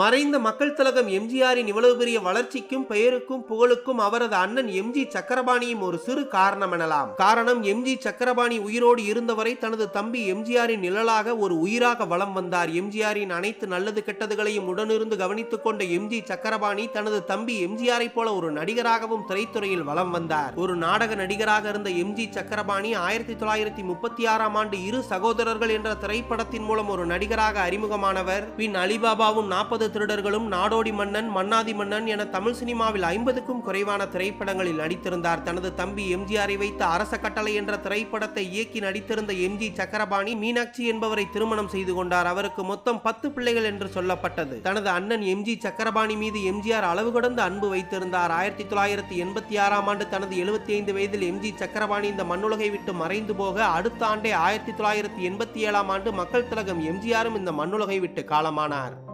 மறைந்த மக்கள் திலகம் எம்ஜிஆரின் இவ்வளவு பெரிய வளர்ச்சிக்கும் பெயருக்கும் புகழுக்கும் அவரது அண்ணன் எம்ஜி சக்கரபாணியும் ஒரு சிறு காரணம் எனலாம். காரணம் எம்ஜி சக்கரபாணி உயிரோடு இருந்தவரை தனது தம்பி எம்ஜிஆரின் நிழலாக ஒரு உயிராக வலம் வந்தார். எம்ஜிஆரின் அனைத்து நல்லது கெட்டதுகளையும் உடனிருந்து கவனித்துக் கொண்ட எம்ஜி சக்கரபாணி தனது தம்பி எம்ஜிஆரை போல ஒரு நடிகராகவும் திரைத்துறையில் வலம் வந்தார். ஒரு நாடக நடிகராக இருந்த எம்ஜி சக்கரபாணி ஆயிரத்தி தொள்ளாயிரத்தி முப்பத்தி ஆறாம் ஆண்டு இரு சகோதரர்கள் என்ற திரைப்படத்தின் மூலம் ஒரு நடிகராக அறிமுகமானவர். பின் அலிபாபாவும் நாற்பது திருடர்களும் நாடோடி மன்னன் மன்னாதி மன்னன் என தமிழ் சினிமாவில் ஐம்பதுக்கும் குறைவான திரைப்படங்களில் நடித்திருந்தார். தனது தம்பி எம்ஜிஆரை வைத்து அரச கட்டளை என்ற திரைப்படத்தை இயக்கி நடித்திருந்த எம்ஜி சக்கரபாணி மீனாட்சி என்பவரை திருமணம் செய்து கொண்டார். அவருக்கு மொத்தம் பத்து பிள்ளைகள் என்று சொல்லப்பட்டது. தனது அண்ணன் எம்ஜி சக்கரபாணி மீது எம்ஜிஆர் அளவு கடந்த அன்பு வைத்திருந்தார். ஆயிரத்தி தொள்ளாயிரத்தி எண்பத்தி ஆறாம் ஆண்டு தனது எழுபத்தி ஐந்து வயதில் எம்ஜி சக்கரபாணி இந்த மண்ணுலகை விட்டு மறைந்து போக அடுத்த ஆண்டே ஆயிரத்தி தொள்ளாயிரத்தி எண்பத்தி ஏழாம் ஆண்டு மக்கள் திலகம் எம்ஜிஆரும் இந்த மண்ணுலகை விட்டு காலமானார்.